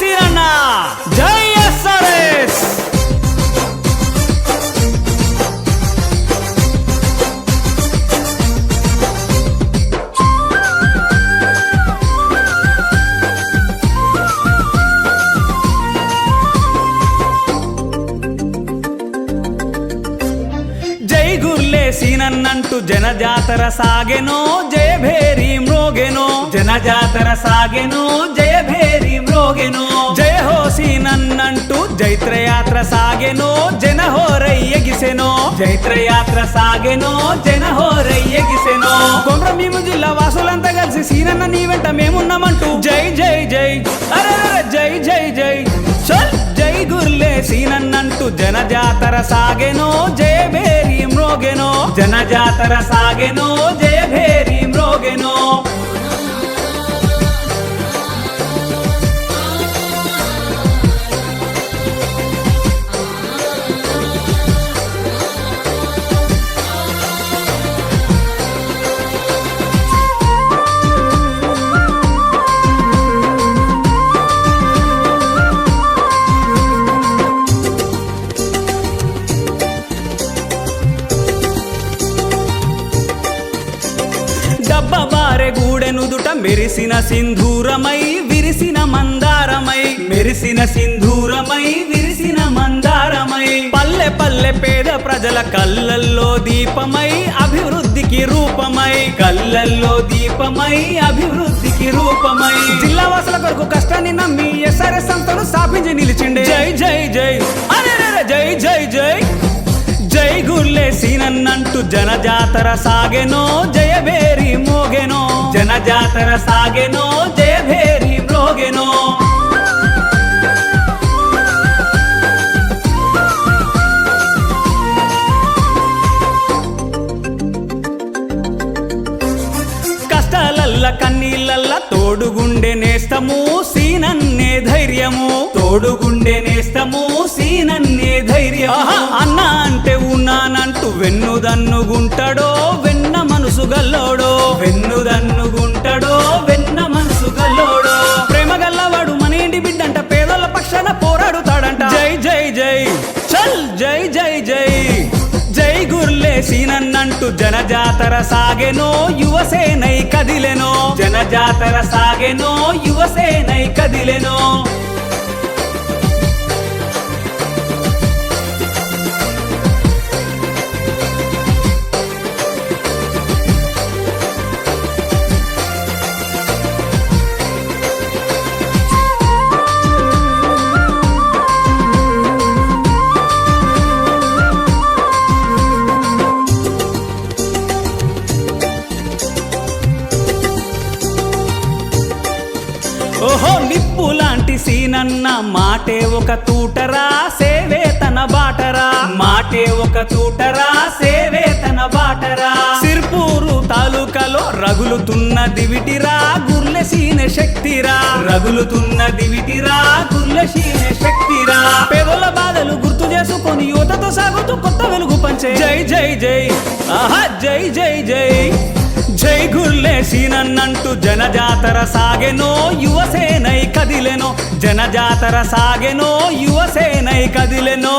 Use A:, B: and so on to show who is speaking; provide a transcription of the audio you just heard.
A: సీరన్న. జై ఎస్ఆర్ఎస్ సీనన్నంటూ జనజాతర సాగెనో జయ భేరి మ్రోగెనో జనజాతర సాగెనో జయ భేరి జయ హో నన్నంటూ జైత్రయాత్ర సాగెను. జన హోరయ్యగిసెను జైత్రయాత్ర సాగెను. జన హోరయ్యగిసెనో కొమ్రమీము జిల్లా వాసులంతా కలిసి సీనన్న నీ వెంట మేమున్నామంటూ. జై జై జై. అరే జై జై జై. చల్ జై గుర్లే సీనన్నంటూ జనజాతర సాగెనో. జయ భేరి మ్రోగెనో జనజాతర సాగెనో. జయ భేరి డబ్బబారె గూడెనుదుట మెరిసిన సింధూరమై విరిసిన మందారమై మెరిసిన సింధూరమై విరిసిన మందారమై. పల్లె పల్లె పేద ప్రజల కళ్ళల్లో దీపమై అభివృద్ధికి రూపమై కళ్ళల్లో దీపమై అభివృద్ధికి రూపమై. జిల్లా వాసుల కొరకు కష్టాన్ని నమ్మి ఎస్ఆర్ఎస్ సంస్థను స్థాపించి నిలిచిండే. జై జై జై. అరే జై జై జై. జై గుర్లే సీనన్నంటూ జనజాతర సాగెనో జయ జాతర సాగెనో జయ భేరి మ్రోగెనో కష్టాలల్ల కన్నీళ్ళల్ల తోడుగుండె నేస్తము సీనన్నే ధైర్యము. తోడుగుండె నేస్తము సీనన్నే ధైర్యం అన్న అంటే ఉన్నానంటూ వెన్నుదన్నుగుంటాడో వెన్న మనసు గల్లోడో వెన్నుదన్ను చేసినన్నంటూ జనజాతర సాగెనో యువసేనై కదిలెనో. జనజాతర సాగెనో యువసేనై కదిలెనో. ఓహో నిప్పు లాంటి సీనన్న మాటే ఒక తూటరా సేవే తన బాటరా. మాటే ఒక తూటరా సేవే తన బాటరా. సిర్పూరు తాలూకాలో రగులుతున్న దివిటిరా గుర్లసీన శక్తిరా. రగులుతున్న దివిటిరా గుర్లసీన శక్తిరా. పేదల బాధలు గుర్తు చేసుకొని యువతతో సాగుతూ కొత్త వెలుగు పంచే. జై జై జై. ఆహా జై జై జై. జై గుర్లే జనజాతర సాగెనో యువసేనై కదిలెనో. జనజాతర సాగెనో యువసేనై కదిలెనో.